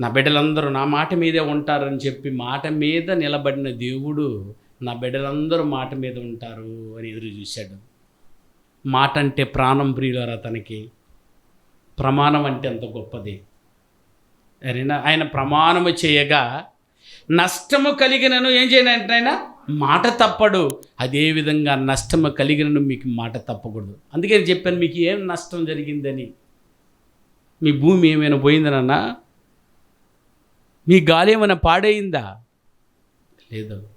నా బిడ్డలందరూ నా మాట మీదే ఉంటారని చెప్పి మాట మీద నిలబడిన దేవుడు నా బిడ్డలందరూ మాట మీద ఉంటారు అని ఎదురు చూశాడు. మాట అంటే ప్రాణం ప్రియులరా తనకి. ప్రమాణం అంటే ఎంత గొప్పది. అరేనా ఆయన ప్రమాణము చేయగా నష్టము కలిగినను ఏం చేయనంటే ఆయన? మాట తప్పడు. అదేవిధంగా నష్టము కలిగినను మీకు మాట తప్పకూడదు. అందుకే చెప్పాను మీకు ఏం నష్టం జరిగిందని? మీ భూమి ఏమైనా పోయిందనన్నా మీ గాలి ఏమైనా పాడైందా? లేదు.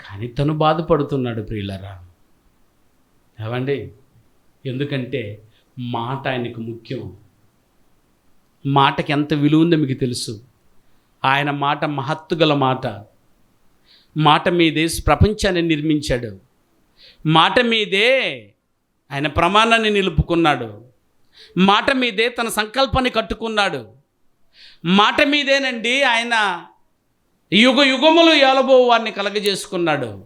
కానీ తను బాధపడుతున్నాడు ప్రియులరా. ఏమండి? ఎందుకంటే మాట ఆయనకు ముఖ్యం. మాటకి ఎంత విలువ ఉందో మీకు తెలుసు. ఆయన మాట మహత్తుగల మాట. మాట మీదే ప్రపంచాన్ని నిర్మించాడు. మాట మీదే ఆయన ప్రమాణాన్ని నిలుపుకున్నాడు. మాట మీదే తన సంకల్పాన్ని కట్టుకున్నాడు. మాట మీదేనండి ఆయన యుగ యుగములు ఏలబో వారిని కలగజేసుకున్నాడు.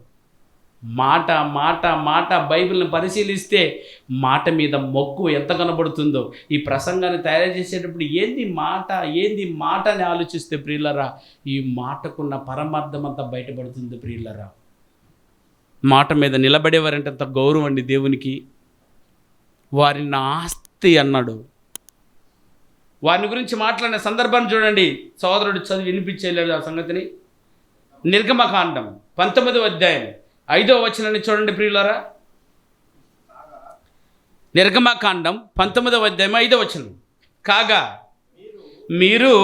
మాట మాట మాట బైబిల్ని పరిశీలిస్తే మాట మీద మొక్కు ఎంత కనబడుతుందో. ఈ ప్రసంగాన్ని తయారు చేసేటప్పుడు ఏంది మాట ఏంది మాట అని ఆలోచిస్తే ప్రియులరా ఈ మాటకున్న పరమార్థం అంతా బయటపడుతుంది ప్రియులరా. మాట మీద నిలబడేవారంటే అంత గౌరవం అండి దేవునికి. వారి నా ఆస్తి అన్నాడు. వారిని గురించి మాట్లాడిన సందర్భాన్ని చూడండి. సోదరుడు చదివి వినిపించేయలేడు ఆ సంగతిని. నిర్గమకాండం పంతొమ్మిదవ అధ్యాయం ఐదో వచనాన్ని చూడండి ప్రియులారా. నిర్గమకాండం పంతొమ్మిదవ అధ్యాయం ఐదో వచనం. కాగా మీరు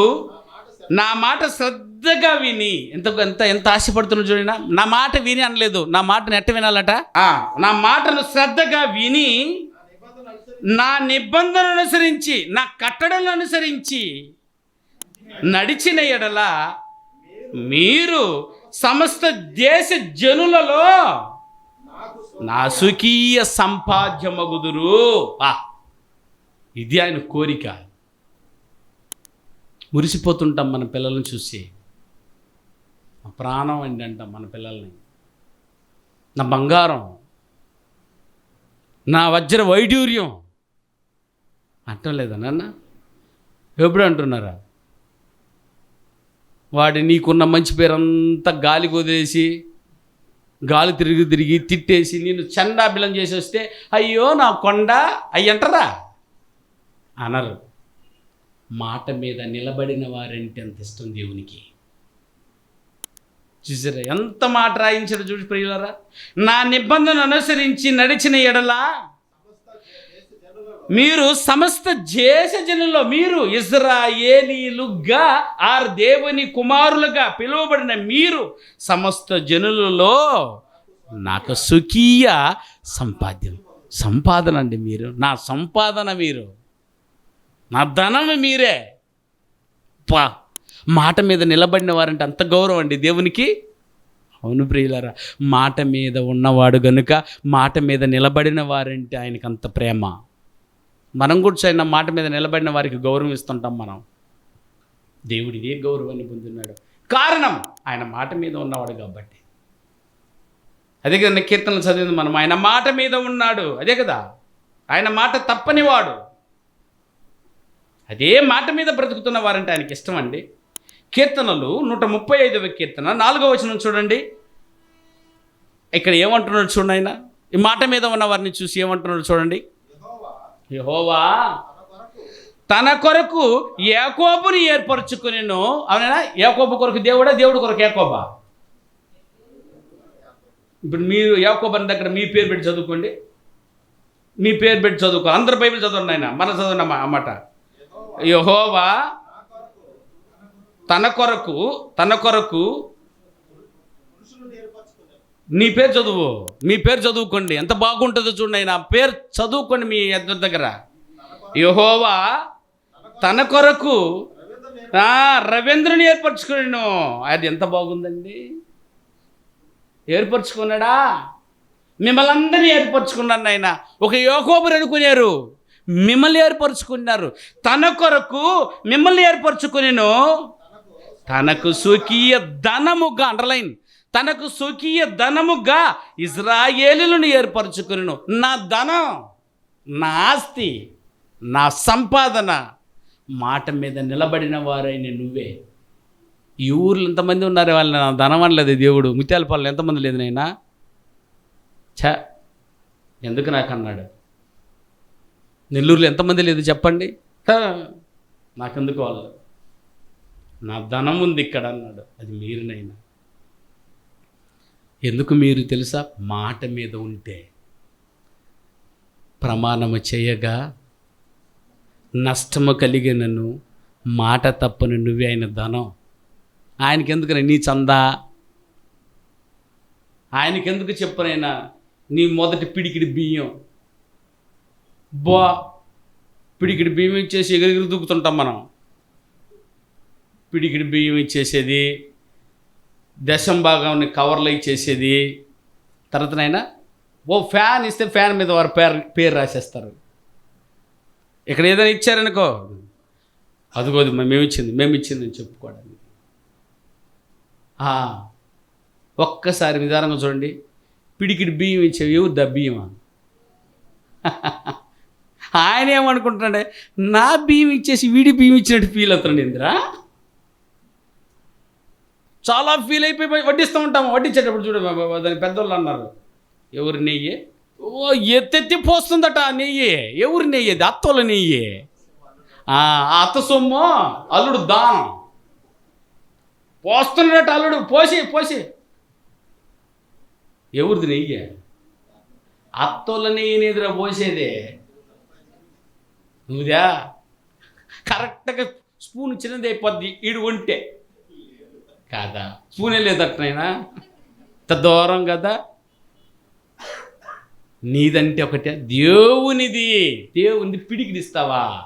నా మాట శ్రద్ధగా విని ఎంత ఎంత ఎంత ఆశపడుతున్నా చూడినా నా మాట విని అనలేదు నా మాటను ఎట్ట వినాలట? నా మాటను శ్రద్ధగా విని నా నిబంధనలు అనుసరించి నా కట్టడలను అనుసరించి నడిచిన ఎడల మీరు సమస్త దేశ జనులలో నా సుఖీయ సంపాద్యమగుదురు. ఆ, ఇది ఆయన కోరిక. మురిసిపోతుంటాం మన పిల్లల్ని చూసి. ప్రాణం అండి అంటాం మన పిల్లల్ని. నా బంగారం నా వజ్ర వైడూర్యం అంటం లేదా నాన్న? ఎప్పుడు అంటున్నారా? వాడి నీకున్న మంచి పేరంతా గాలి వదిలేసి గాలి తిరిగి తిరిగి తిట్టేసి నేను చండాబిలం చేసి వస్తే అయ్యో నా కొండ అయ్యి అంటారా? అనరు. మాట మీద నిలబడిన వారంటే అంత ఇష్టం దేవునికి. చూసారా ఎంత మాట రాయించారు చూసి ప్రియులరా. నా నిబంధన అనుసరించి నడిచిన ఎడలా మీరు సమస్త దేశ జనుల్లో మీరు ఇజ్రాయేలీలుగా ఆరు దేవుని కుమారులుగా పిలువబడిన మీరు సమస్త జనులలో నాకు సుఖీయ సంపాద్యం. సంపాదన అండి మీరు. నా సంపాదన మీరు. నా ధనం మీరే. పా మాట మీద నిలబడిన వారంటే అంత గౌరవం అండి దేవునికి. అవును ప్రియులరా మాట మీద ఉన్నవాడు గనుక మాట మీద నిలబడిన వారంటే ఆయనకు అంత ప్రేమ. మనం కూర్చొని మాట మీద నిలబడిన వారికి గౌరవం ఇస్తుంటాం మనం. దేవుడు ఇదే గౌరవాన్ని పొందున్నాడు కారణం ఆయన మాట మీద ఉన్నవాడు కాబట్టి. అదే కదా కీర్తనలు చదివింది మనం. ఆయన మాట మీద ఉన్నాడు. అదే కదా. ఆయన మాట తప్పనివాడు అదే మాట మీద బ్రతుకుతున్న వారంటే ఆయనకి ఇష్టం అండి. కీర్తనలు నూట ముప్పై ఐదవ కీర్తన నాలుగవ వచనం చూడండి. ఇక్కడ ఏమంటున్నాడు చూడండి ఆయన? ఈ మాట మీద ఉన్న వారిని చూసి ఏమంటున్నాడు చూడండి? యహోవా తన కొరకు యాకోబుని ఏర్పరచుకునేను. అవునా? యాకోబు కొరకు దేవుడా? దేవుడు కొరకు ఏకోప ఇప్పుడు మీరు ఏకోబని దగ్గర మీ పేరు పెట్టి చదువుకోండి. మీ పేరు పెట్టి చదువుకో. అందరు బైబిల్ చదవండి ఆయన మన చదవండి అన్నమాట యహోవా తన కొరకు తన కొరకు నీ పేరు చదువు. మీ పేరు చదువుకోండి. ఎంత బాగుంటుందో చూడండి నా పేరు చదువుకోండి మీ ఇద్దరి దగ్గర. యహోవా తన కొరకు రవీంద్రుని ఏర్పరచుకున్నాను. అది ఎంత బాగుందండి. ఏర్పరచుకున్నాడా? మిమ్మల్ని అందరినీ ఏర్పరచుకున్నాను ఆయన. ఒక యోకోబురు అనుకున్నారు. మిమ్మల్ని ఏర్పరచుకున్నారు. తన కొరకు మిమ్మల్ని ఏర్పరచుకునేను తనకు స్వకీయ ధనముగా అండర్లైన్ తనకు స్వకీయ ధనముగా ఇజ్రాయేలులను ఏర్పరచుకును నా ధనం నా ఆస్తి నా సంపాదన మాట మీద నిలబడిన వారైన నువ్వే. ఈ ఊర్లో ఎంతమంది ఉన్నారు? వాళ్ళని నా ధనం అనలేదు దేవుడు. ముత్యాలపాలెం ఎంతమంది లేదు నైనా ఛ ఎందుకు నాకు అన్నాడు? నెల్లూరులో ఎంతమంది లేదు చెప్పండి. నాకెందుకు వాళ్ళు? నా ధనం ఉంది ఇక్కడ అన్నాడు. అది మీరునైనా ఎందుకు మీరు తెలుసా? మాట మీద ఉంటే. ప్రమాణము చేయగా నష్టము కలిగినను మాట తప్పని నువ్వే ఆయన ధనం. ఆయనకెందుకు నీ చందా? ఆయనకెందుకు చెప్పనైనా నీ మొదటి పిడికిడి బియ్యం? బా పిడికిడి బియ్యం ఇచ్చేసి ఎగిరిగిరి దూకుతుంటాం మనం. పిడికిడి బియ్యం ఇచ్చేసేది దశం భాగంని కవర్లై ఇచ్చేసేది తర్వాతనైనా ఓ ఫ్యాన్ ఇస్తే ఫ్యాన్ మీద వారి పేరు పేరు రాసేస్తారు. ఇక్కడ ఏదైనా ఇచ్చారనుకో అదిగోది మేము ఇచ్చింది మేము ఇచ్చింది అని చెప్పుకోవడానికి. ఒక్కసారి నిదానంగా చూడండి. పిడికిడి బియ్యం ఇచ్చేవి ఎవరు? ద బియ్యమా? ఆయన ఏమనుకుంటున్నాడే? నా బియ్యం ఇచ్చేసి వీడి బియ్యం ఇచ్చినట్టు ఫీల్ అవుతున్నాడు ఇందిరా. చాలా ఫీల్ అయిపోయి వడ్డిస్తూ ఉంటాము. వడ్డించేటప్పుడు చూడ దాని పెద్దోళ్ళు అన్నారు. ఎవరు నెయ్యి? ఓ ఎత్తెత్తి పోస్తుందట నెయ్యి. ఎవరు నెయ్యి? అది అత్తోళ్ళ నెయ్యి. అత్త సొమ్ము అల్లుడు దానం. పోస్తున్నాడట అల్లుడు. పోసి పోసి. ఎవరిది నెయ్యి? అత్తోళ్ళ నెయ్యి నిద్ర పోసేదే. నువ్వుదా? కరెక్ట్గా స్పూన్ చిన్నది అయిపోద్ది. ఈడు ఉంటే కాదా? స్పూనే లేదట్నైనా ఇంత దూరం కదా? నీదంటే ఒకటే. దేవునిది. దేవునిది పిడికిడి ఇస్తావా?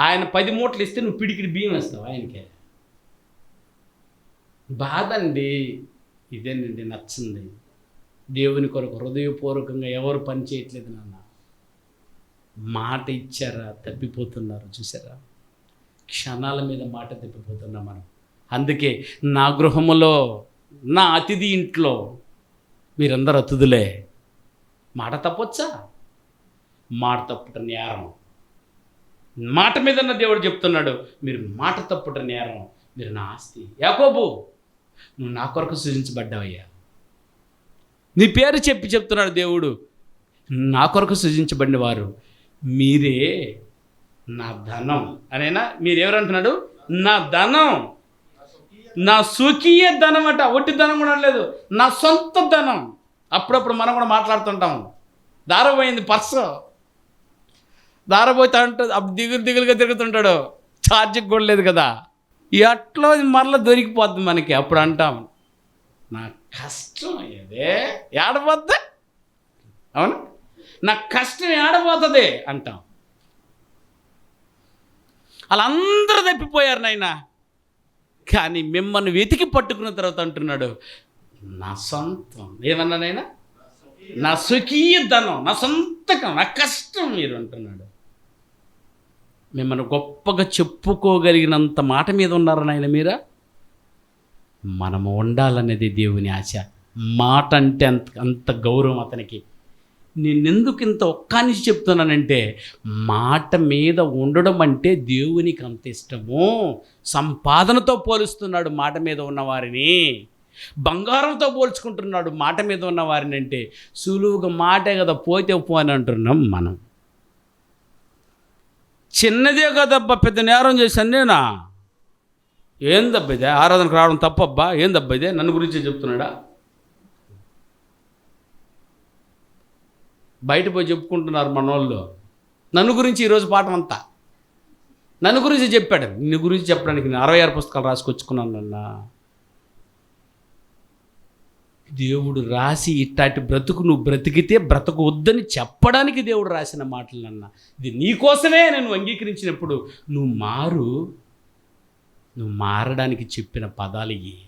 ఆయన పది మూటలు ఇస్తే నువ్వు పిడికిడి బియ్యం ఇస్తావా ఆయనకే? బాధ అండి. ఇదేనండి నచ్చింది. దేవుని కొరకు హృదయపూర్వకంగా ఎవరు పని చేయట్లేదు నాన్న. మాట ఇచ్చారా? తప్పిపోతున్నారు. చూసారా? క్షణాల మీద మాట తప్పిపోతున్నాం మనం. అందుకే నా గృహములో నా అతిథి ఇంట్లో మీరందరూ అతిథులే. మాట తప్పొచ్చా? మాట తప్పుట నేరం. మాట మీదన్న దేవుడు చెప్తున్నాడు మీరు మాట తప్పుట నేరం మీరు నా ఆస్తి. యాకోబు నువ్వు నా కొరకు సృజించబడ్డావయ్యా. నీ పేరు చెప్పి చెప్తున్నాడు దేవుడు నా కొరకు సృజించబడిన వారు మీరే నా ధనం. అనేనా మీరెవరంటున్నాడు? నా ధనం. నా స్వకీయ ధనం అట ఒట్టి ధనం కూడా లేదు నా సొంత ధనం. అప్పుడప్పుడు మనం కూడా మాట్లాడుతుంటాం దారపోయింది పర్సు. దారపోతా ఉంటుంది అప్పుడు దిగులు దిగులుగా తిరుగుతుంటాడు. ఛార్జింగ్ కూడా లేదు కదా. ఎట్లా మరలా దొరికిపోద్ది మనకి అప్పుడు అంటాం నా కష్టం ఏదే? ఏడపోద్ది అవును? నా కష్టం ఏడపోతుంది అంటాం. వాళ్ళందరూ తప్పిపోయారు నాయనా. కానీ మిమ్మల్ని వెతికి పట్టుకున్న తర్వాత అంటున్నాడు నా సొంతం. ఏమన్నా నాయనా? నా స్వకీయ ధనం నా సొంతకం నా కష్టం మీరు అంటున్నాడు. మిమ్మల్ని గొప్పగా చెప్పుకోగలిగినంత మాట మీద ఉన్నారు నాయన మీరా? మనము ఉండాలనేది దేవుని ఆశ. మాట అంటే అంత అంత గౌరవం అతనికి. నేనెందుకు ఇంత ఒక్కనిషి చెప్తున్నానంటే మాట మీద ఉండడం అంటే దేవునికి అంత ఇష్టము. సంపాదనతో పోలుస్తున్నాడు మాట మీద ఉన్నవారిని. బంగారంతో పోల్చుకుంటున్నాడు మాట మీద ఉన్నవారిని అంటే సులువుగా మాటే కదా పోతే పో అని అంటున్నాం మనం. చిన్నదే కదబ్బా పెద్ద నేరం చేశాను నేనా? ఏందబ్బా ఇదే? ఆరాధనకు రావడం తప్పబ్బా? ఏందబ్బా ఇదే? నన్ను గురించి చెప్తున్నాడా? బయట పోయి చెప్పుకుంటున్నారు మన వాళ్ళు నన్ను గురించి ఈరోజు పాఠం అంతా. నన్ను గురించి చెప్పాడు. నిన్ను గురించి చెప్పడానికి నేను అరవై ఆరు పుస్తకాలు రాసుకొచ్చుకున్నాను నాన్న. దేవుడు రాసి ఇట్టాటి బ్రతుకు నువ్వు బ్రతికితే బ్రతుకు వద్దని చెప్పడానికి దేవుడు రాసిన మాటలు అన్న ఇది నీకోసమే నేను అంగీకరించినప్పుడు నువ్వు మారు. నువ్వు మారడానికి చెప్పిన పదాలు ఇవి.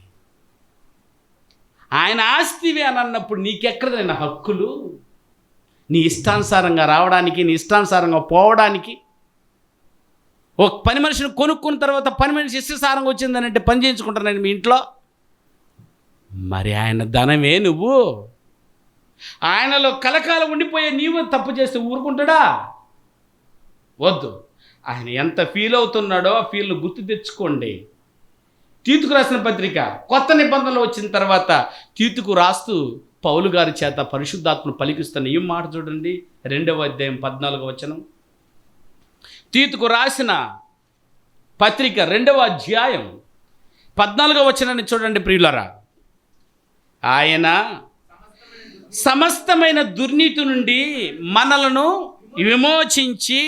ఆయన ఆస్తివి అని అన్నప్పుడు నీకెక్కడదైనా హక్కులు? నీ ఇష్టానుసారంగా రావడానికి నీ ఇష్టానుసారంగా పోవడానికి. ఒక పని మనిషిని కొనుక్కున్న తర్వాత పని మనిషి ఇష్టసారంగా వచ్చిందని అంటే పని చేయించుకుంటానండి మీ ఇంట్లో. మరి ఆయన ధనమే నువ్వు. ఆయనలో కలకాలం ఉండిపోయే నీవు తప్పు చేస్తే ఊరుకుంటాడా? వద్దు. ఆయన ఎంత ఫీల్ అవుతున్నాడో ఆ ఫీల్ను గుర్తు తెచ్చుకోండి. తీతుకు రాసిన పత్రిక కొత్త నిబంధనలు వచ్చిన తర్వాత తీతుకు రాస్తూ పౌలు గారి చేత పరిశుద్ధాత్మను పలికిస్తున్న ఈ మాట చూడండి. రెండవ అధ్యాయం పద్నాలుగో వచనం. తీతుకు రాసిన పత్రిక రెండవ అధ్యాయం పద్నాలుగో వచనాన్ని చూడండి ప్రియులరా. ఆయన సమస్తమైన దుర్నీతి నుండి మనలను విమోచించి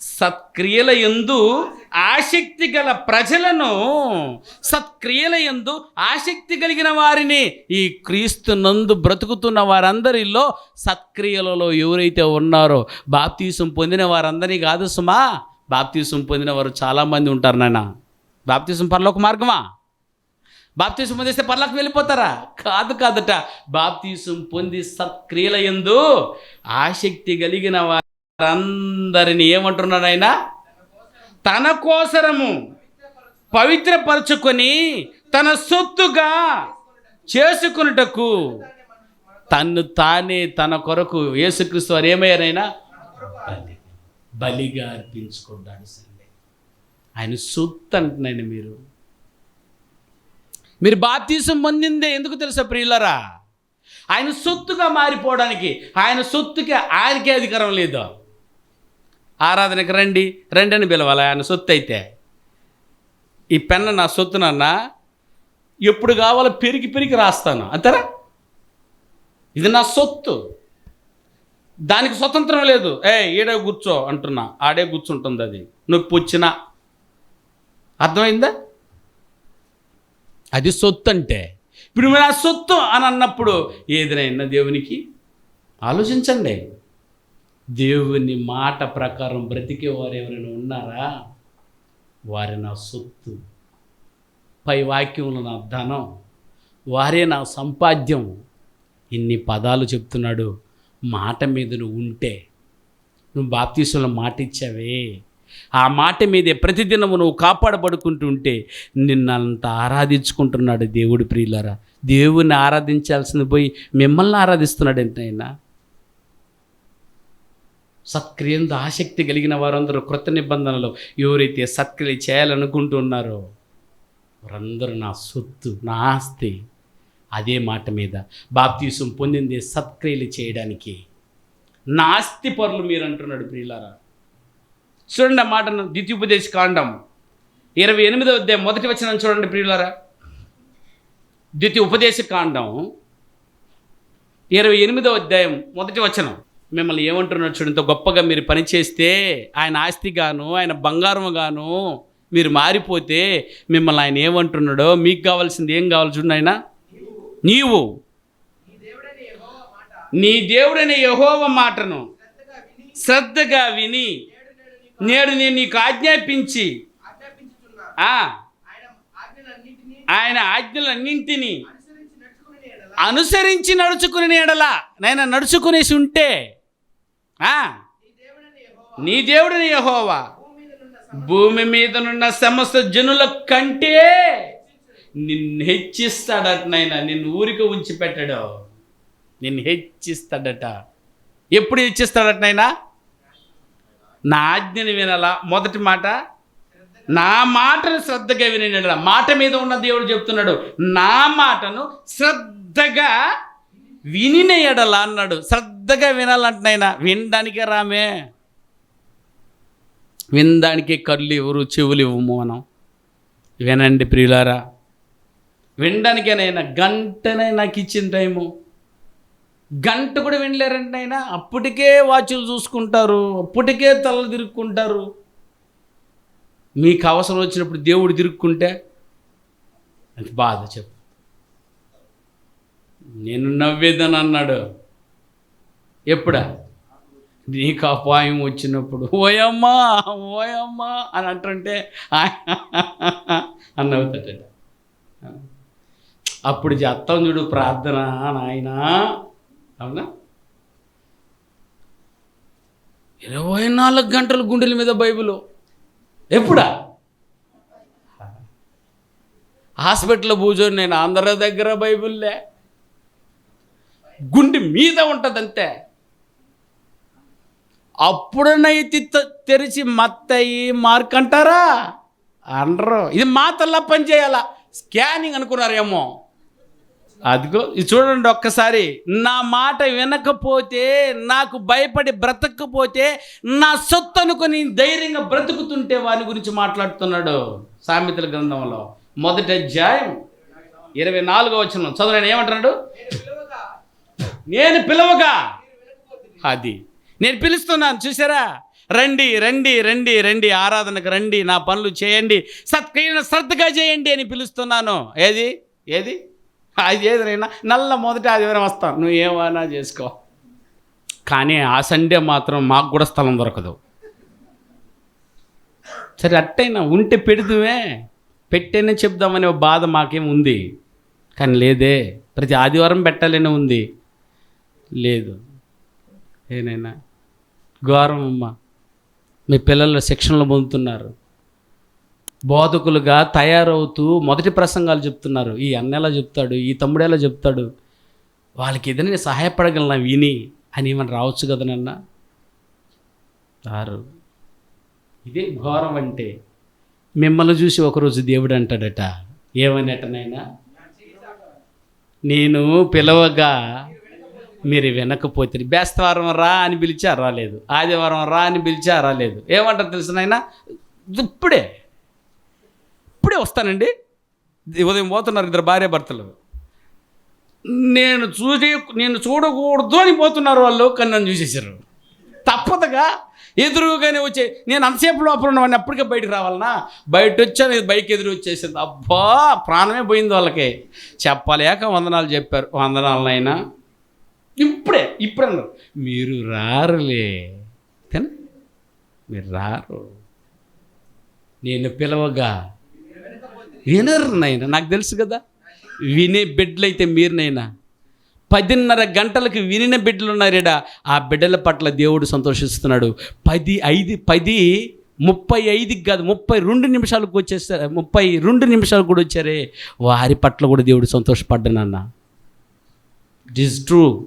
సత్క్రియల ఎందు ఆసక్తి గల ప్రజలను సత్క్రియల ఎందు ఆసక్తి కలిగిన వారిని ఈ క్రీస్తు నందు బ్రతుకుతున్న వారందరిలో సత్క్రియలలో ఎవరైతే ఉన్నారో బాప్తీసం పొందిన వారందరినీ కాదు సుమా బాప్తీసం పొందిన వారు చాలామంది ఉంటారు నాయన. బాప్తీసం పరలోక మార్గమా? బాప్తీసం పొందిస్తే పర్లకు వెళ్ళిపోతారా? కాదు కాదట. బాప్తీసం పొంది సత్క్రియల ఎందు ఆసక్తి కలిగిన వారందరిని ఏమంటున్నాడు ఆయన? తన కోసరము పవిత్రపరచుకొని తన సొత్తుగా చేసుకున్నటకు తన్ను తానే తన కొరకు యేసుక్రీస్తు వారు ఏమయ్యారైనా? బలి బలిగా అర్పించుకుంటాడు సండే ఆయన సొత్తు అంటున్నాను మీరు. మీరు బాప్తీసం పొందిందే ఎందుకు తెలుసా ప్రియులరా? ఆయన సొత్తుగా మారిపోవడానికి ఆయన సొత్తుకి ఆయనకే అధికారం లేదు. ఆరాధనకి రండి రండి అని పిలవాలి ఆయన సొత్తు అయితే ఈ పెన్న నా సొత్తునన్నా ఎప్పుడు కావాలో పెరిగి పెరిగి రాస్తాను అంతేరా ఇది నా సొత్తు. దానికి స్వతంత్రం లేదు. ఏ ఈడే కూర్చో అంటున్నా. ఆడే కూర్చుంటుంది అది. నొప్పి వచ్చినా అర్థమైందా? అది సొత్తు అంటే ఇప్పుడు మీరు ఆ సొత్తు అని అన్నప్పుడు ఏదైనా దేవునికి ఆలోచించండి. దేవుని మాట ప్రకారం బ్రతికే వారు ఎవరైనా ఉన్నారా? వారి నా సొత్తు. పై వాక్యంలో నా ధనం. వారే నా సంపాద్యం. ఇన్ని పదాలు చెప్తున్నాడు. మాట మీద నువ్వు ఉంటే. నువ్వు బాప్తీసులో మాట ఇచ్చావే. ఆ మాట మీదే ప్రతిదినము నువ్వు కాపాడబడుకుంటుంటే నిన్నంత ఆరాధించుకుంటున్నాడు దేవుడు ప్రియులరా. దేవుణ్ణి ఆరాధించాల్సింది పోయి మిమ్మల్ని ఆరాధిస్తున్నాడు ఏంటైనా సత్క్రియందు ఆసక్తి కలిగిన వారందరూ క్రొత్త నిబంధనలు ఎవరైతే సత్క్రియ చేయాలనుకుంటున్నారో వారందరూ నా సొత్తు నా ఆస్తి అదే మాట మీద బాప్తీసం పొందింది సత్క్రియలు చేయడానికి. నా ఆస్తి పరులు మీరు అంటున్నాడు ప్రియులారా. చూడండి ఆ మాటను ద్వితీయోపదేశ కాండం ఇరవై ఎనిమిదవ అధ్యాయం మొదటి వచ్చిన చూడండి ప్రియులారా. ద్వితీయ ఉపదేశ కాండం ఇరవై ఎనిమిదవ అధ్యాయం మొదటి వచనం. మిమ్మల్ని ఏమంటున్నాడు చూడండి ఇంత గొప్పగా మీరు పని చేస్తే ఆయన ఆస్తిగాను ఆయన బంగారం గాను మీరు మారిపోతే మిమ్మల్ని ఆయన ఏమంటున్నాడో మీకు కావాల్సింది ఏం కావాలి చూడండి ఆయన నీవు. నీ దేవుడైన యహోవ మాటను శ్రద్ధగా విని నేడు నేను నీకు ఆజ్ఞాపించి ఆయన ఆజ్ఞలన్నింటినీ అనుసరించి నడుచుకుని ఎడల నేను నడుచుకునేసి ఉంటే నీ దేవుడిని యహోవా. భూమి మీదనున్న సమస్త జనుల కంటే నిన్ను హెచ్చిస్తాడట నైనా నిన్ను ఊరికి ఉంచి పెట్టాడు. నిన్ను హెచ్చిస్తాడట. ఎప్పుడు హెచ్చిస్తాడటనైనా నా ఆజ్ఞని వినాలా? మొదటి మాట నా మాటను శ్రద్ధగా వినడా మాట మీద ఉన్న దేవుడు చెప్తున్నాడు నా మాటను శ్రద్ధగా వినిన ఎడల అన్నాడు. శ్రద్ధగా వినాలంటున్నాయినా వినడానికే రామే. వినడానికి కళ్ళు ఇవ్వరు చెవులు ఇవ్వము మనం. వినండి ప్రియులారా. వినడానికేనైనా గంటనే నాకు ఇచ్చిన టైము. గంట కూడా వినలేరండి ఆయన అప్పటికే వాచ్లు చూసుకుంటారు. అప్పటికే తలలు తిరుక్కుంటారు. మీకు అవసరం వచ్చినప్పుడు దేవుడు తిరుక్కుంటే అది బాధ చెప్పు. నేను నవ్వేదని అన్నాడు ఎప్పుడా? నీకు అపాయం వచ్చినప్పుడు. ఓయమ్మా ఓయమ్మా అని అంటుంటే అని నవ్వుతాడట అప్పుడు చేస్తాం చూడు ప్రార్థన నాయనా. అవునా? ఇరవై నాలుగు గంటలు గుండెల మీద బైబిల్. ఎప్పుడా? హాస్పిటల్లో పూజోని నేను అందరి దగ్గర బైబిల్లే. గుండె మీద ఉంటుంది అప్పుడునైతి తెరిచి మత్తయి మార్క్ అంటారా? అనరు ఇది మాతల్లా పనిచేయాలా స్కానింగ్ అనుకున్నారేమో. అదిగో ఇది చూడండి ఒక్కసారి. నా మాట వినకపోతే నాకు భయపడి బ్రతకపోతే నా సొత్తు అనుకుని ధైర్యంగా బ్రతుకుతుంటే వాని గురించి మాట్లాడుతున్నాడు సామెతల గ్రంథంలో. మొదటి అధ్యాయం ఇరవై నాలుగో వచ్చిన చదువు ఏమంటున్నాడు? నేను పిలవగా. అది. నేను పిలుస్తున్నాను చూసారా రండి రండి రండి రండి ఆరాధనకు రండి నా పనులు చేయండి సత్క్రియను శ్రద్ధగా చేయండి అని పిలుస్తున్నాను. ఏది? ఏది? అది ఏదైనా నల్ల మొదట ఆదివారం వస్తాను. నువ్వు ఏమైనా చేసుకో. కానీ ఆ సండే మాత్రం మాకు కూడా స్థలం దొరకదు. సరే అట్టయినా ఉంటే పెడుదువే పెట్టేనే చెప్దామనే బాధ మాకేం ఉంది కానీ లేదే ప్రతి ఆదివారం పెట్టాలనే ఉంది. లేదు. ఏనైనా ఘోరం అమ్మ మీ పిల్లలు శిక్షణలు పొందుతున్నారు. బోధకులుగా తయారవుతూ మొదటి ప్రసంగాలు చెప్తున్నారు. ఈ అన్న ఎలా చెప్తాడు ఈ తమ్ముడు ఎలా చెప్తాడు. వాళ్ళకి ఏదైనా నేను సహాయపడగలనా విని? అని ఏమని రావచ్చు కదా నన్న రారు. ఇదే ఘోరం అంటే మిమ్మల్ని చూసి ఒకరోజు దేవుడు అంటాడట. ఏమన్నట్టనైనా నేను పిలవగా మీరు వినకపోతే బేస్తవారం రా అని పిలిచా రాలేదు. ఆదివారం రా అని పిలిచా రాలేదు. ఏమంటారు తెలుసు నాయన? ఇప్పుడే. ఇప్పుడే వస్తానండి. ఉదయం పోతున్నారు ఇద్దరు భార్య భర్తలు. నేను చూసి నేను చూడకూడదు అని పోతున్నారు వాళ్ళు కానీ నన్ను చూసేసారు తప్పదుగా. ఎదురుగానే వచ్చే నేను అంతసేపు లోపల ఉన్నవాడిని అప్పటికే బయటకు రావాలనా? బయట వచ్చాను బైక్ ఎదురు వచ్చేసింది. అబ్బా ప్రాణమే పోయింది వాళ్ళకి. చెప్పలేక వందనాలు చెప్పారు వందనాలనైనా ఇప్పుడే ఇప్పుడు అన్నారు. మీరు రారులే. కానీ మీరు రారు. నేను పిలవగా వినరు నైనా నాకు తెలుసు కదా. వినే బిడ్డలైతే మీరునైనా పదిన్నర గంటలకు వినిన బిడ్డలు ఉన్నారేడా? ఆ బిడ్డల పట్ల దేవుడు సంతోషిస్తున్నాడు. పది ఐదు పది ముప్పై ఐదుకి కాదు ముప్పై రెండు నిమిషాలకు వచ్చేస్తారు ముప్పై రెండు నిమిషాలు కూడా వచ్చారే. వారి పట్ల కూడా దేవుడు సంతోషపడ్డానన్న ఇట్ ఈస్ ట్రూ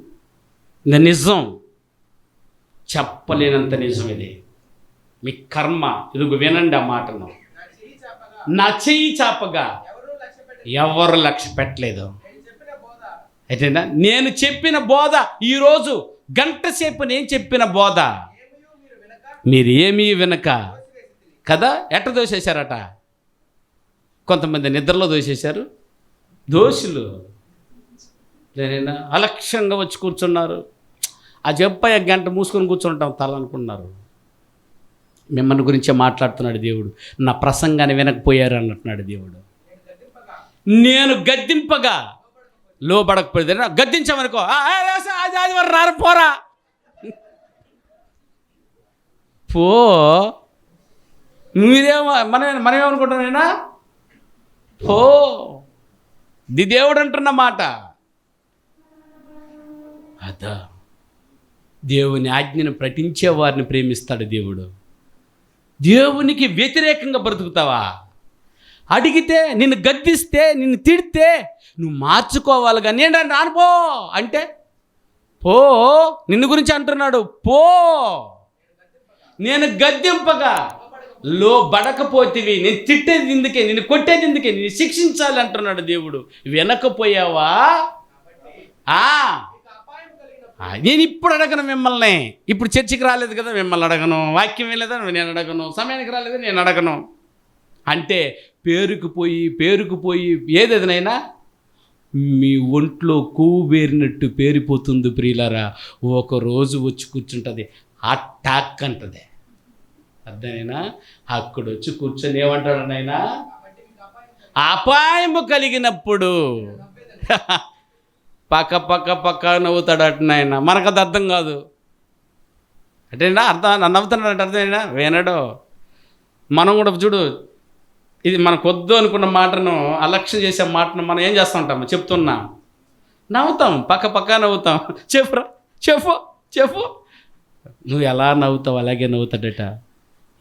ఇది నిజం చెప్పలేనంత నిజం ఇది. మీ కర్మ ఇదిగో వినండి ఆ మాటను. నా చెయ్యి చాపగా. ఎవరు లక్ష్య పెట్టలేదు. అయితేనా నేను చెప్పిన బోధ ఈరోజు గంట సేపు నేను చెప్పిన బోధ. మీరు ఏమీ వినక. కదా? ఎట్ట దోసేశారట? కొంతమంది నిద్రలో దోసేశారు. దోషులు. అలక్ష్యంగా వచ్చి కూర్చున్నారు. ఆ చెప్పయ్య గంట మూసుకొని కూర్చుంటాం తల అనుకున్నారు మిమ్మల్ని గురించే మాట్లాడుతున్నాడు దేవుడు. నా ప్రసంగాన్ని వినకపోయారు అన్నట్టున్నాడు దేవుడు. నేను గద్దింపగా లోపడకపోతే గద్దించామనుకో "ఆ, అది రారు పోరా. పో. మీరేమో మనం మనమేమనుకుంటున్నాయినా పో. ది దేవుడు అంటున్న మాట. అదా. దేవుని ఆజ్ఞను ప్రకటించే వారిని ప్రేమిస్తాడు దేవుడు. దేవునికి వ్యతిరేకంగా బ్రతుకుతావా? అడిగితే నిన్ను గద్దిస్తే నిన్ను తిడితే నువ్వు మార్చుకోవాలి కానీ ఏంటంటే అనుపో అంటే పో నిన్ను గురించి అంటున్నాడు పో. నేను గద్దెంపగా లో బడకపోతేవి నేను తిట్టేది ఇందుకే నేను కొట్టేది ఇందుకే నేను శిక్షించాలి అంటున్నాడు దేవుడు. వెనకపోయావా? ఆ, నేను ఇప్పుడు అడగను మిమ్మల్ని. ఇప్పుడు చర్చికి రాలేదు కదా మిమ్మల్ని అడగను. వాక్యం వెళ్ళేదా నేను అడగను. సమయానికి రాలేదు నేను అడగను. అంటే పేరుకుపోయి పేరుకుపోయి ఏదేదనైనా మీ ఒంట్లో కొవ్వు పేరినట్టు పేరిపోతుంది ప్రియులారా. ఒక రోజు వచ్చి కూర్చుంటుంది అటాక్ అంటది. అర్థమైనా అక్కడ వచ్చి కూర్చొని ఏమంటాడు నాయనా అపాయము కలిగినప్పుడు. పక్క పక్క పక్క నవ్వుతాడు అటు మనకు అది అర్థం కాదు. అంటే అర్థం నవ్వుతున్నాడు అర్థమైనా వేనాడో. మనం కూడా చూడు ఇది మనకు వద్దు అనుకున్న మాటను అలక్ష్యం చేసే మాటను మనం ఏం చేస్తుంటాము చెప్తున్నా. నవ్వుతాం పక్క పక్క నవ్వుతాం. చెప్పురా? చెప్పు చెప్పు. నువ్వు ఎలా నవ్వుతావు అలాగే నవ్వుతాడట.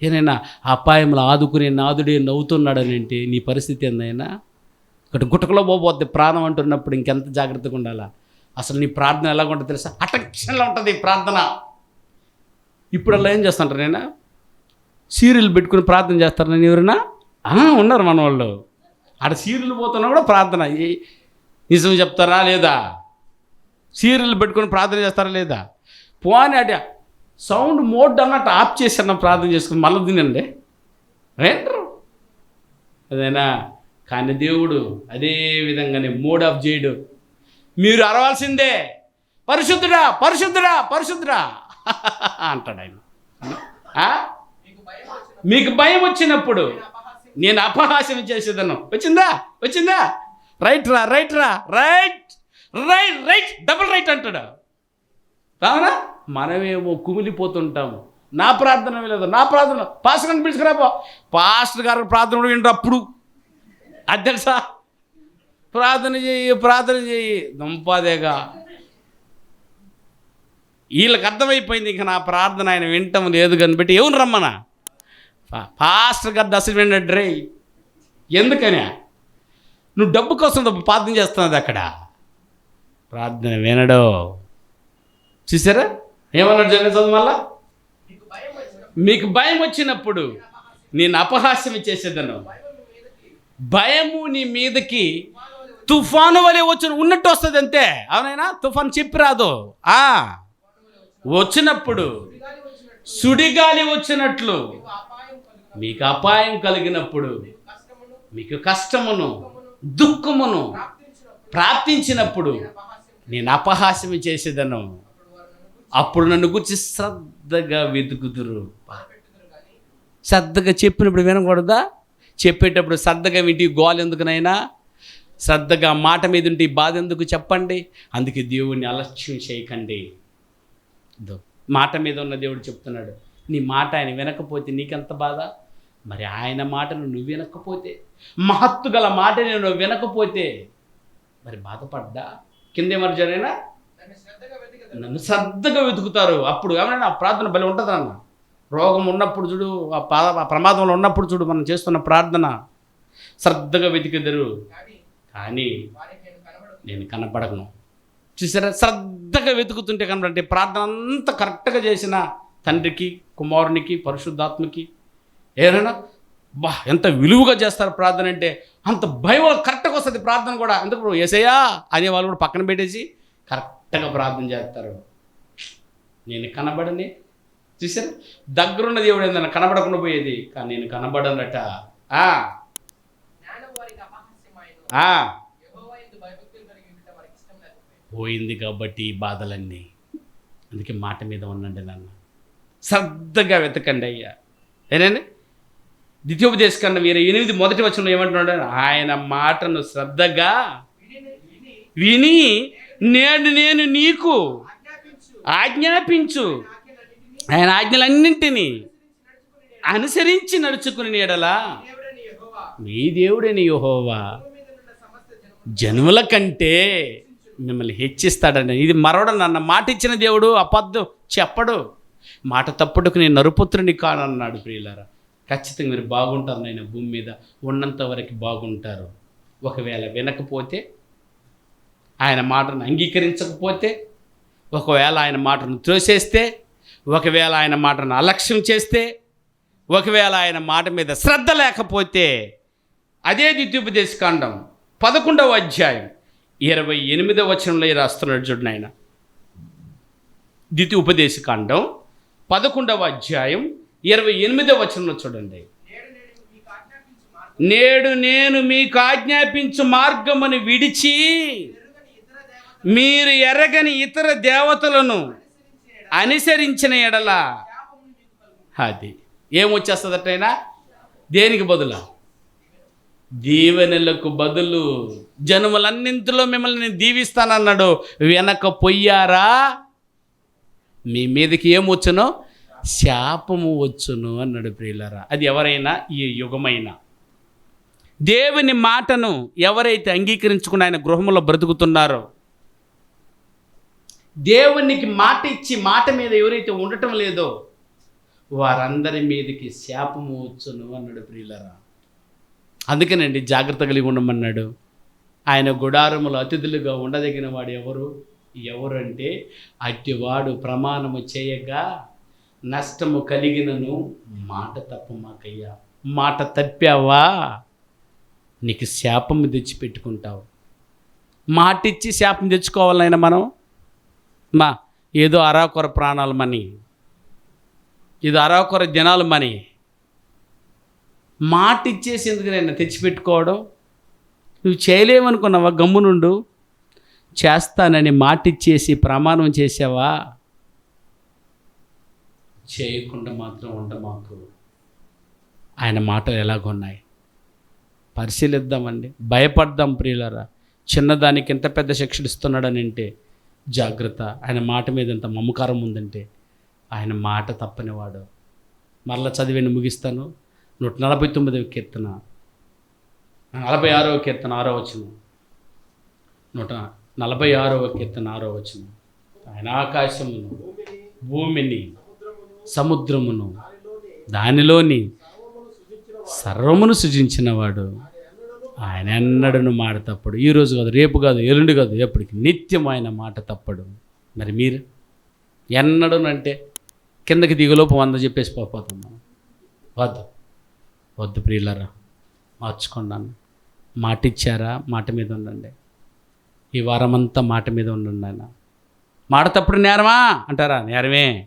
ఏనైనా అపాయంలో ఆదుకునే నాదుడే నవ్వుతున్నాడని అంటే నీ పరిస్థితి ఏందైనా ఇక్కడ గుట్టకలో పోబోద్ది ప్రాణం అంటున్నప్పుడు ఇంకెంత జాగ్రత్తగా ఉండాలా? అసలు నీ ప్రార్థన ఎలా ఉంటుంది తెలుసా? అటెన్షన్లో ఉంటుంది ఈ ప్రార్థన. ఇప్పుడు అలా ఏం చేస్తుంటారు నేను? సీరియల్ పెట్టుకుని ప్రార్థన చేస్తారు నేను ఎవరైనా? ఉన్నారు మన వాళ్ళు ఆడ సీరియల్ పోతున్నా కూడా ప్రార్థన. నిజం చెప్తారా లేదా? సీరియల్ పెట్టుకుని ప్రార్థన చేస్తారా లేదా? పోనీ అట సౌండ్ మోడ్ అన్నట్టు ఆఫ్ చేశాను ప్రార్థన చేసుకుని మళ్ళీ తినండి. ఏంటారు? అదేనా? కానీ దేవుడు అదే విధంగానే మూడ్ ఆఫ్ చేయడు మీరు అరవాల్సిందే. పరిశుద్ధుడా పరిశుద్ధుడా పరిశుద్ధుడా. అంటాడు ఆయన. మీకు భయం వచ్చినప్పుడు నేను అపహాస్యం చేసేదను. వచ్చిందా? వచ్చిందా? రైట్ రా రైట్ రా right right right double right అంటాడు. కావునా మనమేమో కుమిలిపోతుంటాము. నా ప్రార్థన లేదు నా ప్రార్థన. పాస్టర్ గారిని పిలుచుకురాపో. పాస్టర్ గారు ప్రార్థన కూడా వింటారు అప్పుడు అది తెలుసా? ప్రార్థన చేయి ప్రార్థన చేయి దంపాదేగా. వీళ్ళకి అర్థమైపోయింది ఇంకా నా ప్రార్థన ఆయన వింటం లేదు కనిపెట్టి ఏమని రమ్మనా? పా- పాస్టర్ గారు అసలు వినడు రే. ఎందుకని? నువ్వు డబ్బు కోసం ప్రార్థన చేస్తున్నది అక్కడ. ప్రార్థన వినడు. చూసారా? ఏమన్నాడు జరిగిన చదువు మళ్ళా? మీకు భయం వచ్చినప్పుడు నేను అపహాస్యం చేసేదను. భయము నీ మీదకి తుఫాను వలె వచ్చిన. ఉన్నట్టు వస్తుంది అంతే. అవునైనా? తుఫాన్ చెప్పి రాదు. ఆ వచ్చినప్పుడు సుడిగాలి వచ్చినట్లు మీకు అపాయం కలిగినప్పుడు మీకు కష్టమును దుఃఖమును ప్రాప్తించినప్పుడు నేను అపహాస్యం చేసేదను. అప్పుడు నన్ను గురించి శ్రద్ధగా వెతుకుదురు శ్రద్ధగా చెప్పినప్పుడు వినకూడదా? చెప్పేటప్పుడు శ్రద్ధగా వింటి గోల్ ఎందుకునైనా? శ్రద్ధగా మాట మీద ఉంటే బాధ ఎందుకు చెప్పండి? అందుకే దేవుణ్ణి అలక్ష్యం చేయకండి. మాట మీద ఉన్న దేవుడు చెప్తున్నాడు నీ మాట ఆయన వినకపోతే నీకెంత బాధ? మరి ఆయన మాటను నువ్వు వినకపోతే మహత్తు గల మాటని నువ్వు వినకపోతే మరి బాధపడ్డా? కిందేమరు జరైనా నన్ను శ్రద్ధగా వెతుకుతారు. అప్పుడు ఏమైనా ప్రార్థన బలి ఉంటుంది అన్న? రోగం ఉన్నప్పుడు చూడు ఆ పా ఆ ప్రమాదంలో ఉన్నప్పుడు చూడు మనం చేస్తున్న ప్రార్థన శ్రద్ధగా వెతికెదరు. కానీ నేను కనపడకను. చూసారా? శ్రద్ధగా వెతుకుతుంటే కనబడంటే ప్రార్థన అంతా కరెక్ట్గా చేసిన తండ్రికి కుమారునికి పరిశుద్ధాత్మకి ఏదైనా బా ఎంత విలువగా చేస్తారు ప్రార్థన అంటే అంత భయం కరెక్ట్గా వస్తుంది ప్రార్థన కూడా. ఎందుకు ఏసయ్యా అనే వాళ్ళు కూడా పక్కన పెట్టేసి కరెక్ట్గా ప్రార్థన చేస్తారు. నేను కనబడని చూసారా దగ్గరున్న దేవుడు ఏందన్నా కనబడకుండా పోయేది. కానీ నేను కనబడనట. పోయింది కాబట్టి బాధలన్నీ. అందుకే మాట మీద ఉండండి నాన్న. శ్రద్ధగా వెతకండి అయ్యా. ఏనండి? ద్వితీయోపదేశకన్న వీరు ఎనిమిది మొదటి వచ్చిన ఏమంటున్నాడు? ఆయన మాటను శ్రద్ధగా విని నేను నేను నీకు ఆజ్ఞాపించు. ఆయన ఆజ్ఞలన్నింటినీ అనుసరించి నడుచుకుని నీడలా? మీ దేవుడని యెహోవా జనుల కంటే మిమ్మల్ని హెచ్చిస్తాడని. ఇది మరవడం అన్న మాట ఇచ్చిన దేవుడు అబద్ధం చెప్పడు. మాట తప్పుడుకు నేను నరుపుత్రుని కానన్నాడు ప్రియులారా. ఖచ్చితంగా మీరు బాగుంటారు నేను భూమి మీద. ఉన్నంత వరకు బాగుంటారు. ఒకవేళ వినకపోతే ఆయన మాటను అంగీకరించకపోతే ఒకవేళ ఆయన మాటను త్రోసేస్తే ఒకవేళ ఆయన మాటను అలక్ష్యం చేస్తే ఒకవేళ ఆయన మాట మీద శ్రద్ధ లేకపోతే అదే ద్వితీయోపదేశకాండం పదకొండవ అధ్యాయం ఇరవై ఎనిమిదవ వచనంలో ఈ రాస్తున్నాడు చూడండి ఆయన. ద్వితీయ ఉపదేశకాండం పదకొండవ అధ్యాయం ఇరవై ఎనిమిదవ వచనంలో చూడండి. నేడు నేను మీకు ఆజ్ఞాపించు మార్గమును విడిచి మీరు ఎరగని ఇతర దేవతలను అనుసరించిన ఎడల అది. ఏమొచ్చేస్తుందటైనా దేనికి బదులు? దీవెనలకు బదులు జనుములన్నింటిలో మిమ్మల్ని నేను దీవిస్తానన్నాడు. వెనక పొయ్యారా? మీ మీదకి ఏమొచ్చునో? శాపము వచ్చును అన్నాడు ప్రియులరా. అది ఎవరైనా? ఈ యుగమైనా. దేవుని మాటను ఎవరైతే అంగీకరించుకుని ఆయన గృహంలో బ్రతుకుతున్నారో దేవునికి మాట ఇచ్చి మాట మీద ఎవరైతే ఉండటం లేదో వారందరి మీదకి శాపము వచ్చును అన్నాడు ప్రియులరా. అందుకేనండి జాగ్రత్త కలిగి ఉండమన్నాడు. ఆయన గుడారములు అతిథులుగా ఉండదగిన వాడు ఎవరు? ఎవరంటే అట్టివాడు ప్రమాణము చేయగా నష్టము కలిగినను మాట తప్పమాకయ్యా. మాట తప్పావా? నీకు శాపము తెచ్చిపెట్టుకుంటావు. పెట్టుకుంటావు మాటిచ్చి శాపం తెచ్చుకోవాలైనా మనం మా ఏదో అరాకొర ప్రాణాలు మని. ఇది అరాకొర జనాలు మని. మాట ఇచ్చేసి నేను తెచ్చిపెట్టుకోవడం. నువ్వు చేయలేమనుకున్నావా? గమ్మునుండు చేస్తానని మాట ఇచ్చేసి ప్రమాణం చేసావా? చేయకుండా మాత్రం ఉండ మాకు. ఆయన మాటలు ఎలాగున్నాయి పరిశీలిద్దామండి. భయపడదాం ప్రియులరా. చిన్నదానికి ఇంత పెద్ద శిక్షలు ఇస్తున్నాడని అంటే జాగ్రత్త. ఆయన మాట మీద ఎంత మమకారం ఉందంటే ఆయన మాట తప్పనివాడు. మరలా చదివిని ముగిస్తాను. నూట నలభై తొమ్మిదవ కీర్తన నలభై ఆరవ కీర్తన ఆరో వచ్చిన నూట నలభై ఆరవ కీర్తన ఆరో వచ్చిన ఆయన ఆకాశమును భూమిని సముద్రమును దానిలోని సర్వమును సృజించినవాడు. ఆయన ఎన్నడను మాట తప్పడు. ఈరోజు కాదు రేపు కాదు ఎల్లుండి కాదు ఎప్పటికి నిత్యం ఆయన మాట తప్పడు. మరి మీరు? ఎన్నడనంటే కిందకి దిగులోపు వంద చెప్పేసి పోతాం మనం. వద్దు. వద్దు ప్రియులరా మార్చుకున్నాను మాట ఇచ్చారా మాట మీద ఉండండి. ఈ వారమంతా మాట మీద ఉండండి ఆయన. మాట తప్పుడు నేరమా? అంటారా? నేరమే.